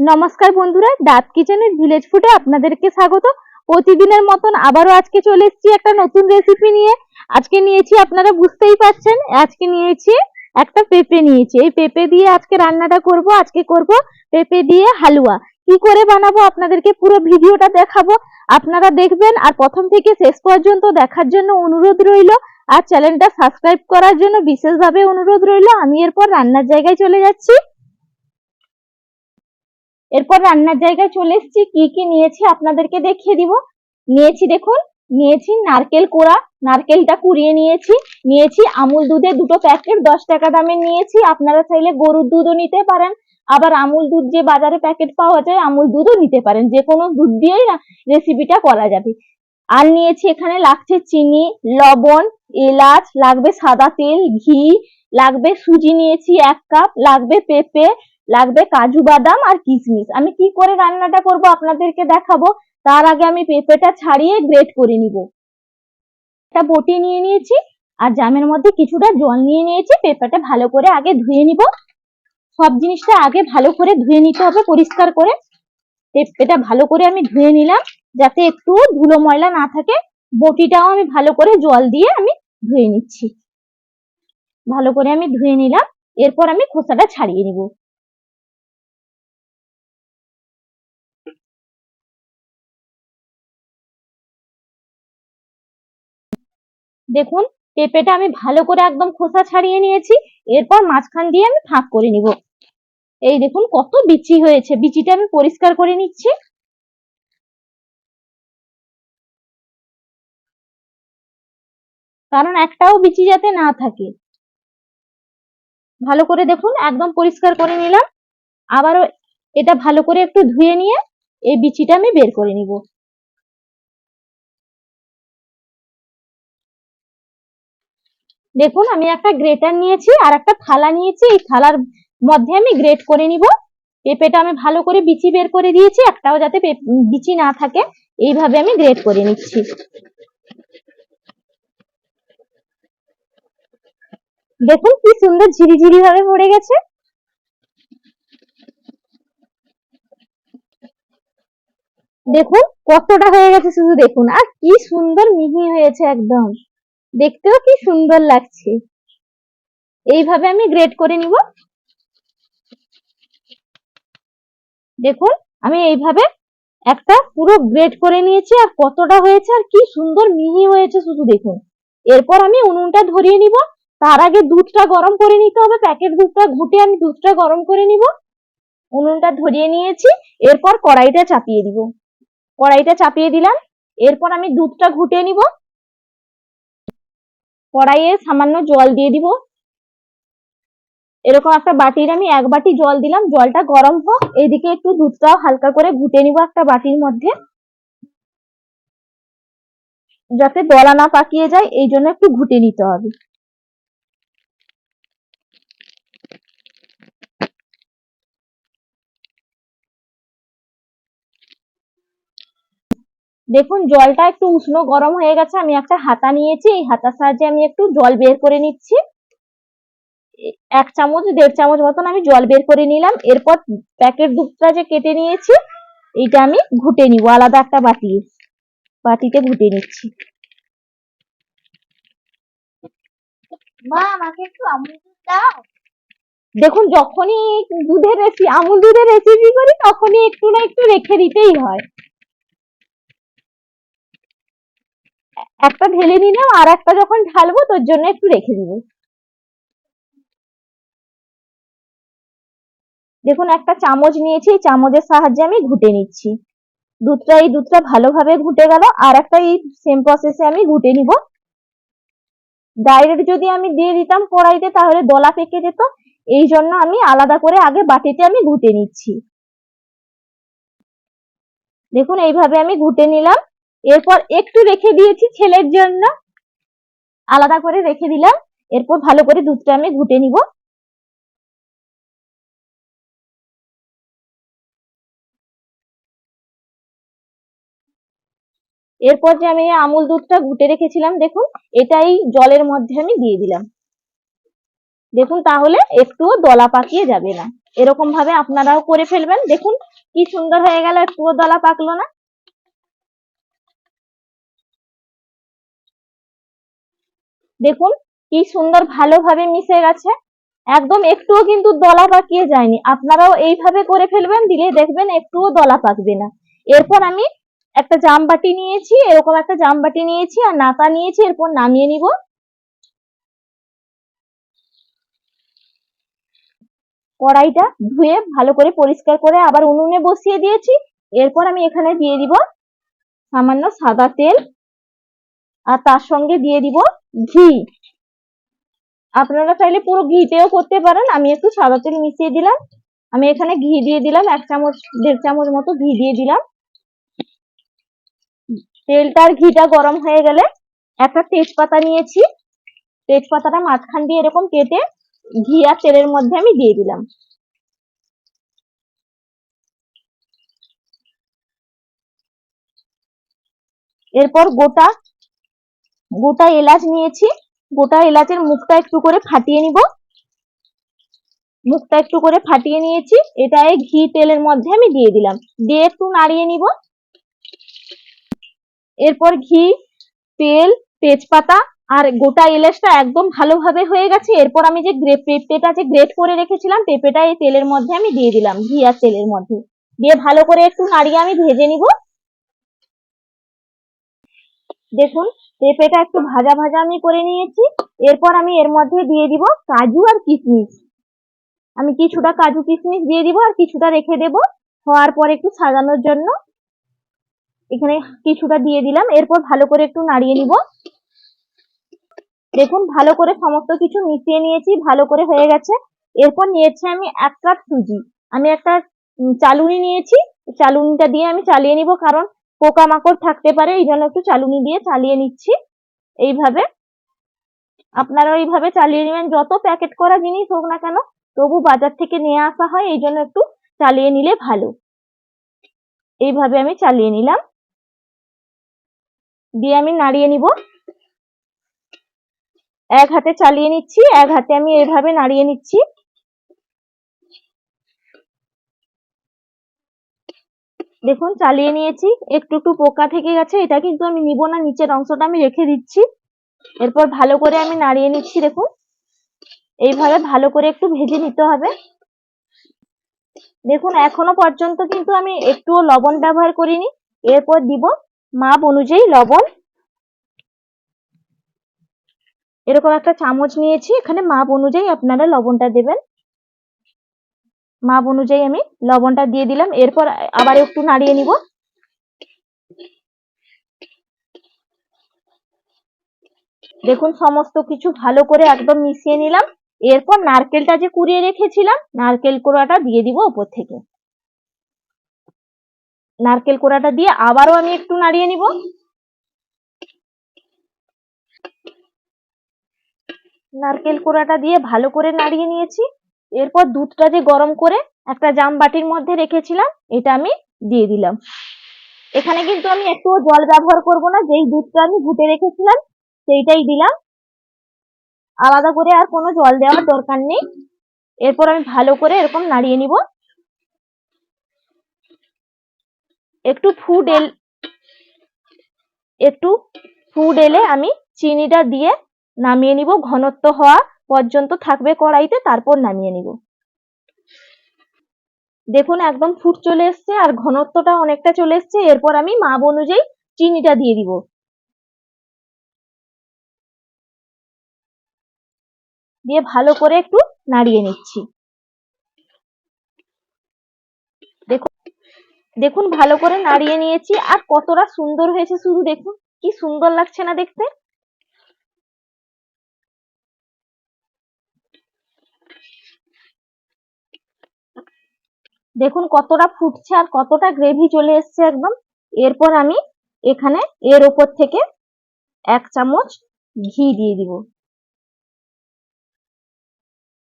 নমস্কার বন্ধুরা ডাব কিচেনের ভিলেজ ফুডে আপনাদেরকে স্বাগত। প্রতিদিনের মতন আবারও আজকে চলে এসেছি একটা নতুন রেসিপি নিয়ে। আজকে নিয়েছি, আপনারা বুঝতেই পারছেন, আজকে নিয়েছি একটা পেঁপে নিয়েছি। এই পেঁপে দিয়ে আজকে রান্নাটা করব। আজকে করব পেঁপে দিয়ে হালুয়া। কি করে বানাবো আপনাদেরকে পুরো ভিডিওটা দেখাবো। আপনারা দেখবেন আর প্রথম থেকে শেষ পর্যন্ত দেখার জন্য অনুরোধ রইল। আর চ্যানেলটা সাবস্ক্রাইব করার জন্য বিশেষভাবে অনুরোধ রইল। আমি এরপর রান্নার জায়গায় চলে যাচ্ছি। এরপর রান্নার জায়গায় চলে এসেছি। কি কি নিয়েছি আপনাদেরকে দেখিয়ে দিব। নিয়েছি দেখুন, নিয়েছি নারকেল কোড়া, নারকেলটা কুড়িয়ে নিয়েছি। নিয়েছি আমুল দুধের দুটো প্যাকেট, দশ টাকা দামের নিয়েছি। আপনারা চাইলে গরুর দুধও নিতে পারেন। আবার আমুল দুধ যে বাজারে প্যাকেট পাওয়া যায়, আমুল দুধও নিতে পারেন। যে কোনো দুধ দিয়েই না রেসিপিটা করা যাবে। আর নিয়েছি এখানে লাগছে চিনি, লবণ, এলাচ, লাগবে সাদা তেল, ঘি, লাগবে সুজি নিয়েছি এক কাপ, লাগবে পেঁপে লাগবে কাজু বাদাম আর কিশমিশ আমি কি করে রান্নাটা করব আপনাদেরকে দেখাবো? তার আগে আমি পেঁপেটা ছাড়িয়ে গ্রেট করে নিব। একটা বটি নিয়ে নিয়েছি আর জামের মধ্যে কিছুটা জল নিয়ে নিয়েছি। পেঁপেটা ভালো করে আগে ধুয়ে নিব। সব জিনিসটা আগে ভালো করে ধুয়ে নিতে হবে পরিষ্কার করে। পেঁপেটা ভালো করে আমি ধুয়ে নিলাম যাতে একটু ধুলো ময়লা না থাকে। বটিটাও আমি ভালো করে জল দিয়ে আমি ধুয়ে নিচ্ছি। ভালো করে আমি ধুয়ে নিলাম। এরপর আমি খোসাটা ছাড়িয়ে নিব। দেখুন, পেঁপেটা আমি ভালো করে একদম খোসা ছাড়িয়ে নিয়েছি, এরপর মাঝখান দিয়ে আমি ফাঁক করে নিব। এই দেখুন, কত বিচি হয়েছে, বিচিটা আমি পরিষ্কার করে নিচ্ছি। কারণ একটাও বিচি যাতে না থাকে। ভালো করে দেখুন, একদম পরিষ্কার করে নিলাম। আবারও এটা ভালো করে একটু ধুয়ে নিয়ে এই বিচিটা আমি বের করে নিব। দেখুন, আমি একটা গ্রেটার নিয়েছি আর একটা থালা নিয়েছি। এই থালার মধ্যে আমি গ্রেট করে নিব। পেঁপেটা আমি ভালো করে বিচি বের করে দিয়েছি। একটাও যাতে বিচি না থাকে। এইভাবে আমি গ্রেট করে নিচ্ছি। দেখুন, কি সুন্দর ঝিরিঝিরি ভাবে পড়ে গেছে। দেখুন, কতটা হয়ে গেছে শুধু দেখুন। আর কি সুন্দর মিহি হয়েছে একদম। দেখতেও কি সুন্দর লাগছে। এইভাবে আমি গ্রেড করে নিব। দেখুন, আমি এইভাবে একটা পুরো গ্রেড করে নিয়েছি আর কতটা হয়েছে আর কি সুন্দর মিহি হয়েছে শুধু দেখুন। এরপর আমি উনুনটা ধরিয়ে নিব। তার আগে দুধটা গরম করে নিতে হবে। প্যাকেট দুধটা ঘুটে আমি দুধটা গরম করে নিব। উনুনটা ধরিয়ে নিয়েছি। এরপর কড়াইটা চাপিয়ে দিব। কড়াইটা চাপিয়ে দিলাম। এরপর আমি দুধটা ঘুটে নিব। কড়াইয়ে সামান্য জল দিয়ে দিব। এরকম একটা বাটির আমি এক বাটি জল দিলাম। জলটা গরম হোক, এইদিকে একটু দুধটাও হালকা করে ঘুটে নিব একটা বাটির মধ্যে। যাতে দলা না পাকিয়ে যায়, এই জন্য একটু ঘুটে নিতে হবে। দেখুন জলটা একটু উষ্ণ গরম হয়ে গেছে আমি একটা হাতা নিয়েছি এই হাতার সাহায্যে আমি একটু জল বের করে নিচ্ছি। এক চামচ দেড় চামচ মতন আমি জল বের করে নিলাম এরপর প্যাকেট দুধটা যে কেটে নিয়েছি এইটা আমি ঘুটে নিব আলাদা একটা বাটি বাটিতে ঘুটে নিচ্ছি। মা আমাকে একটু আমুল দুধ দাও। দেখুন যখনই দুধের রেসিপি আমুল দুধের রেসিপি করি তখনই একটু না একটু রেখে দিতেই হয়। একটা ঢেলে নিলাম, আর একটা যখন ঢালবো তোর জন্য একটু রেখে দিব। দেখুন, একটা চামচ নিয়েছি চামচের সাহায্যে আমি ঘুটে নিচ্ছি। দুধটা, এই দুধটা ভালোভাবে ঘুটে গেল, আর একটা এই সেম প্রসেসে আমি ঘুটে নিব। ডাইরেক্ট যদি আমি দিয়ে দিতাম কড়াইতে, তাহলে দলা পেকে যেত। এই জন্য আমি আলাদা করে আগে বাটিতে আমি ঘুটে নিচ্ছি। দেখুন, এইভাবে আমি ঘুটে নিলাম। এরপর একটু রেখে দিয়েছি ছেলের জন্য। আলাদা করে রেখে দিলাম। এরপর ভালো করে দুধটা আমি ঘুটে নিব। এরপর যে আমি আমুল দুধটা ঘুটে রেখেছিলাম, দেখুন, এটাই জলের মধ্যে আমি দিয়ে দিলাম। দেখুন, তাহলে একটুও দলা পাকিয়ে যাবে না। এরকম ভাবে আপনারাও করে ফেলবেন। দেখুন, কি সুন্দর হয়ে গেল, একটুও দলা পাকলো না। দেখুন, কি সুন্দর ভালোভাবে মিশে গেছে। একদম একটুও কিন্তু দলা পাকিয়ে যায়নি। আপনারাও এইভাবে করে ফেলবেন দিলে দেখবেন একটুও দলা পাকবে না। এরপর আমি একটা জামবাটি নিয়েছি, এরকম একটা জামবাটি নিয়েছি আর নাতা নিয়েছি, এরপর নামিয়ে নিব। কড়াইটা ধুয়ে ভালো করে পরিষ্কার করে আবার উনুনে বসিয়ে দিয়েছি। এরপর আমি এখানে দিয়ে দিব সামান্য সাদা তেল। আর তার সঙ্গে দিয়ে দিব ঘি। আপনারা চাইলে পুরো ঘিতেও করতে পারেন। আমি একটু সাদা তেল মিশিয়ে দিলাম। আমি এখানে ঘি দিয়ে দিলাম। এক চামচ, দেড় চামচ মতো ঘি দিয়ে দিলাম। তেলটা আর ঘিটা গরম হয়ে গেলে একটা তেজপাতা নিয়েছি। তেজপাতাটা মাঝখান দিয়ে এরকম কেটে ঘি আর তেলের মধ্যে আমি দিয়ে দিলাম। এরপর গোটা গোটা এলাচ নিয়েছি। গোটা এলাচের মুখটা একটু করে ফাটিয়ে নিব। মুখটা একটু করে ফাটিয়ে নিয়েছি। এটা এই ঘি তেলের মধ্যে আমি দিয়ে দিলাম। দিয়ে একটু নাড়িয়ে নিব। এরপর ঘি, তেল, তেজপাতা আর গোটা এলাচটা একদম ভালোভাবে হয়ে গেছে। এরপর আমি যে পেঁপেটা যে গ্রেট করে রেখেছিলাম, পেঁপেটা এই তেলের মধ্যে আমি দিয়ে দিলাম, ঘি আর তেলের মধ্যে। দিয়ে ভালো করে একটু নাড়িয়ে আমি ভেজে নিব। দেখুন পেঁপেটা একটু ভাজা ভাজা আমি করে নিয়েছি। এরপর আমি এর মধ্যে দিয়ে দিব কাজু আর কিশমিশ আমি কিছুটা কাজু কিশমিশ দিয়ে দিব আর কিছুটা রেখে দেব। হওয়ার পর একটু সাজানোর জন্য এখানে কিছুটা দিয়ে দিলাম। এরপর ভালো করে একটু নাড়িয়ে নিব। দেখুন, ভালো করে সমস্ত কিছু মিশিয়ে নিয়েছি, ভালো করে হয়ে গেছে। এরপর নিয়েছি আমি এক কাপ সুজি। আমি একটা চালুনি নিয়েছি। চালুনিটা দিয়ে আমি চালিয়ে নিব কারণ পোকামাকড় থাকতে পারে, এই জন্য একটু চালুনি দিয়ে চালিয়ে নিচ্ছি। এইভাবে আপনারা এইভাবে চালিয়ে নেবেন। যত প্যাকেট করা জিনিস হোক না কেন, তবু বাজার থেকে নিয়ে আসা হয়, এই জন্য একটু চালিয়ে নিলে ভালো। এইভাবে আমি চালিয়ে নিলাম। দিয়ে আমি নাড়িয়ে নিব। এক হাতে চালিয়ে নিচ্ছি, এক হাতে আমি এইভাবে নাড়িয়ে নিচ্ছি। দেখুন, চালিয়ে নিয়েছি। একটু একটু পোকা থেকে গেছে, এটা কিন্তু আমি নিব না, নিচের অংশটা আমি রেখে দিচ্ছি। এরপর ভালো করে আমি নাড়িয়ে নিচ্ছি, দেখুন। এইভাবে ভালো করে একটু ভেজে নিতে হবে। দেখুন, এখনও পর্যন্ত কিন্তু আমি একটুও লবণ ব্যবহার করিনি। এরপর দিব মাপ অনুযায়ী লবণ। এরকম একটা চামচ নিয়েছি, এখানে মাপ অনুযায়ী আপনারা লবণটা দেবেন। মাপ অনুযায়ী আমি লবণটা দিয়ে দিলাম। এরপর আবার একটু নাড়িয়ে নিব। দেখুন, সমস্ত কিছু ভালো করে একদম মিশিয়ে নিলাম। এরপর নারকেলটা যে কুড়িয়ে রেখেছিলাম, নারকেল কোড়াটা দিয়ে দিব ওপর থেকে। নারকেল কোড়াটা দিয়ে আবারও আমি একটু নাড়িয়ে নিব। নারকেল কোড়াটা দিয়ে ভালো করে নাড়িয়ে নিয়েছি। এরপর দুধটা যে গরম করে একটা জাম বাটির মধ্যে রেখেছিলাম, এটা আমি দিয়ে দিলাম। এখানে কিন্তু আমি একটু জল ব্যবহার করব না, যেই দুধটা আমি ঘুটে রেখেছিলাম, সেইটাই দিলাম। আলাদা করে আর কোনো জল দেওয়ার দরকার নেই। এরপর আমি ভালো করে এরকম নাড়িয়ে নিব। একটু ফুড এল একটু ফুড এলে আমি চিনিটা দিয়ে নামিয়ে নিব। ঘনত্ব হওয়া পর্যন্ত থাকবে কড়াইতে, তারপর নামিয়ে নিব। দেখুন একদম ফুট চলে এসছে আর ঘনত্বটা অনেকটা চলে এসছে। এরপর আমি মাপ অনুযায়ী চিনিটা দিয়ে দিব। দিয়ে ভালো করে একটু নাড়িয়ে নিচ্ছি। দেখুন দেখুন ভালো করে নাড়িয়ে নিয়েছি। আর কতটা সুন্দর হয়েছে শুধু দেখুন। কি সুন্দর লাগছে না দেখতে। দেখুন কতটা ফুটছে আর কতটা গ্রেভি চলে এসছে একদম। এরপর আমি এখানে এর ওপর থেকে এক চামচ ঘি দিয়ে দিব।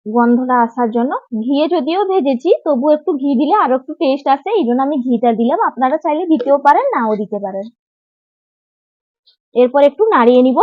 গন্ধটা আসার জন্য ঘিয়ে যদিও ভেজেছি, তবু একটু ঘি দিলে আরও একটু টেস্ট আসে, এই জন্য আমি ঘিটা দিলাম। আপনারা চাইলে দিতেও পারেন, নাও দিতে পারেন। এরপর একটু নাড়িয়ে নিব।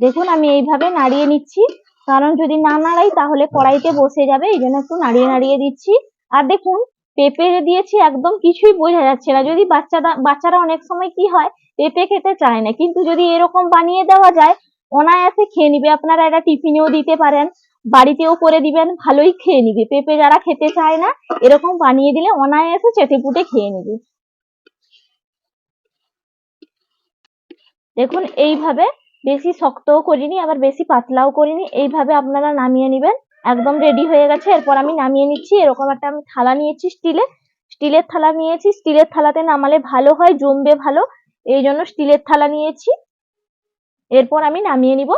দেখুন আমি এইভাবে নাড়িয়ে নিচ্ছি। কারণ যদি না নাড়াই তাহলে কড়াইতে বসে যাবে, এই জন্য একটু নাড়িয়ে নাড়িয়ে দিচ্ছি। আর দেখুন, পেঁপে দিয়েছি একদম কিছুই বোঝা যাচ্ছে না। যদি বাচ্চারা বাচ্চারা অনেক সময় কি হয়, পেঁপে খেতে চায় না। কিন্তু যদি এরকম বানিয়ে দেওয়া যায়, অনায়াসে খেয়ে নিবে। আপনারা এটা টিফিনেও দিতে পারেন, বাড়িতেও করে দিবেন, ভালোই খেয়ে নিবে। পেঁপে যারা খেতে চায় না, এরকম বানিয়ে দিলে অনায়াসে চেটে পুটে খেয়ে নিবে। দেখুন, এইভাবে বেশি শক্তও করিনি, আবার বেশি পাতলাও করিনি। এইভাবে আপনারা নামিয়ে নেবেন। একদম রেডি হয়ে গেছে। এরপর আমি নামিয়ে নিচ্ছি। এরকম একটা আমি থালা নিয়েছি স্টিলে স্টিলের থালা নিয়েছি। স্টিলের থালাতে নামালে ভালো হয়, জমবে ভালো। এই জন্য স্টিলের থালা নিয়েছি। এরপর আমি নামিয়ে নিব।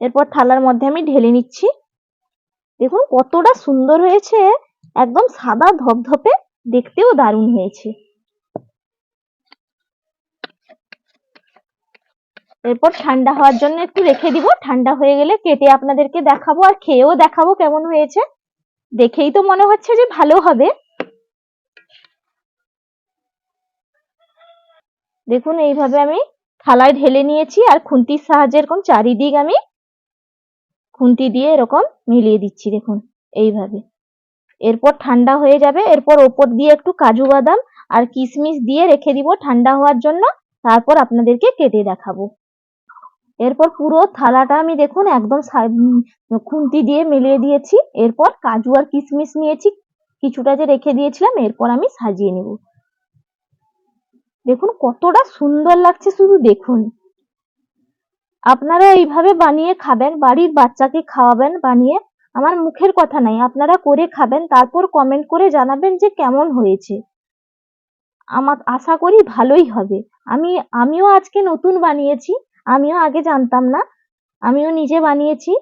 এরপর থালার মধ্যে আমি ঢেলে নিচ্ছি। দেখুন কতটা সুন্দর হয়েছে। একদম সাদা ধপধপে। দেখতেও দারুণ হয়েছে। এরপর ঠান্ডা হওয়ার জন্য একটু রেখে দিব। ঠান্ডা হয়ে গেলে কেটে আপনাদেরকে দেখাবো আর খেয়েও দেখাবো কেমন হয়েছে। দেখেই তো মনে হচ্ছে যে ভালো হবে। দেখুন, এইভাবে আমি থালায় ঢেলে নিয়েছি আর খুন্তির সাহায্যে এরকম চারিদিক আমি খুন্তি দিয়ে এরকম মিলিয়ে দিচ্ছি, দেখুন, এইভাবে। এরপর ঠান্ডা হয়ে যাবে। এরপর ওপর দিয়ে একটু কাজু বাদাম আর কিশমিশ দিয়ে রেখে দিব ঠান্ডা হওয়ার জন্য। তারপর আপনাদেরকে কেটে দেখাবো। এরপর পুরো থালাটা আমি দেখুন একদম খুন্তি দিয়ে মিলিয়ে দিয়েছি। এরপর কাজু আর কিশমিশ নিয়েছি। কিছুটা যে রেখে দিয়েছিলাম, এরপর আমি সাজিয়ে নেব। দেখুন কতটা সুন্দর লাগছে শুধু দেখুন। আপনারা এইভাবে বানিয়ে খাবেন, বাড়ির বাচ্চাকে খাওয়াবেন, বানিয়ে। আমার মুখের কথা নাই, আপনারা করে খাবেন, তারপর কমেন্ট করে জানাবেন যে কেমন হয়েছে। আমার আশা করি ভালোই হবে। আমি, আমিও আজকে নতুন বানিয়েছি। আমিও আগে জানতাম না। আমিও নিজে বানিয়েছি।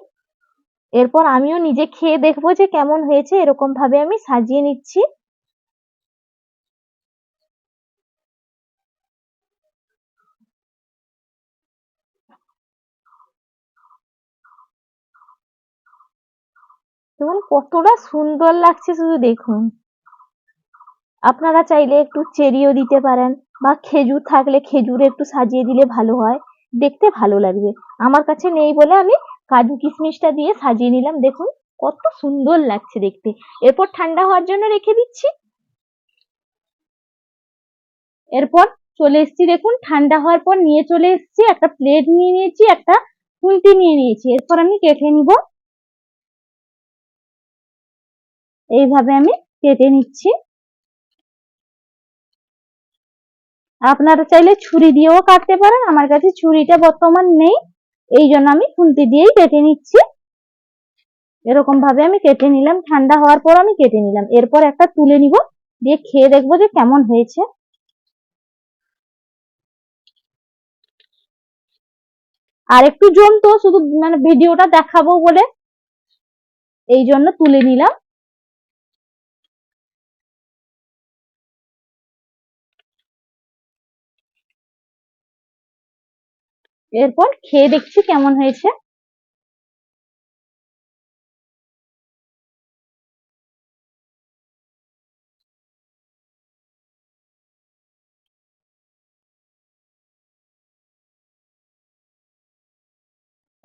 এরপর আমিও নিজে খেয়ে দেখব যে কেমন হয়েছে এরকম ভাবে আমি সাজিয়ে নিচ্ছি। দেখুন, কতটা সুন্দর লাগছে শুধু দেখুন। আপনারা চাইলে একটু চেরিও দিতে পারেন বা খেজুর থাকলে খেজুর একটু সাজিয়ে দিলে ভালো হয়। দেখতে ভালো লাগবে। আমার কাছে নেই বলে আমি কাজু কিশমিশটা দিয়ে সাজিয়ে নিলাম। দেখুন, কত সুন্দর লাগছে দেখতে। এরপর ঠান্ডা হওয়ার জন্য রেখে দিচ্ছি। এরপর চলে এসেছি, দেখুন, ঠান্ডা হওয়ার পর নিয়ে চলে এসেছি, একটা প্লেট নিয়ে নিয়েছি, একটা খুন্তি নিয়ে নিয়েছি। এরপর আমি কেটে নিব। এইভাবে আমি কেটে নিচ্ছি। আপনারা চাইলে ছুরি দিয়েও কাটতে পারেন। আমার কাছে ছুরিটা বর্তমান নেই। এই জন্য আমি খুন্তি দিয়েই কেটে নিচ্ছি। এরকম ভাবে আমি কেটে নিলাম। ঠান্ডা হওয়ার পর আমি কেটে নিলাম। এরপর একটা তুলে নিব। দিয়ে খেয়ে দেখব যে কেমন হয়েছে। আর একটু জমতো, শুধু মানে ভিডিওটা দেখাবো বলে। এই জন্য তুলে নিলাম। এরপর খেয়ে দেখছি কেমন হয়েছে।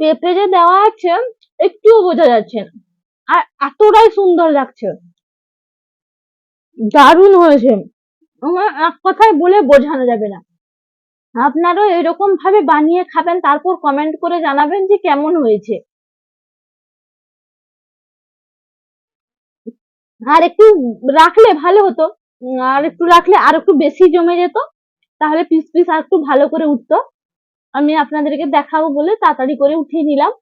পেঁপে যে দেওয়া আছে, একটুও বোঝা যাচ্ছে আর এতটাই সুন্দর লাগছে। দারুণ হয়েছে। আমার এক কথায় বলে বোঝানো যাবে না। আপনারাও এরকম ভাবে বানিয়ে খাবেন, তারপর কমেন্ট করে জানাবেন যে কেমন হয়েছে। আর একটু রাখলে ভালো হতো। আর একটু রাখলে আর একটু বেশি জমে যেত, তাহলে পিস পিস আর একটু ভালো করে উঠতো। আমি আপনাদেরকে দেখাবো বলে তাড়াতাড়ি করে উঠিয়ে নিলাম।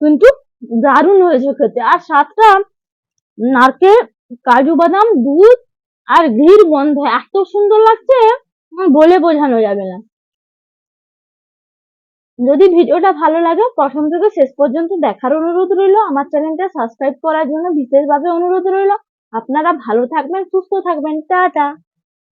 কিন্তু দারুণ হয়েছে খেতে। আর স্বাদটা, নারকেল, কাজু বাদাম, দুধ আর ঘির গন্ধ এত সুন্দর লাগছে বলে বোঝানো যাবে না। যদি ভিডিওটা ভালো লাগে, প্রথম থেকে শেষ পর্যন্ত দেখার অনুরোধ রইল। আমার চ্যানেলটা সাবস্ক্রাইব করার জন্য বিশেষভাবে অনুরোধ রইল। আপনারা ভালো থাকবেন, সুস্থ থাকবেন। টাটা!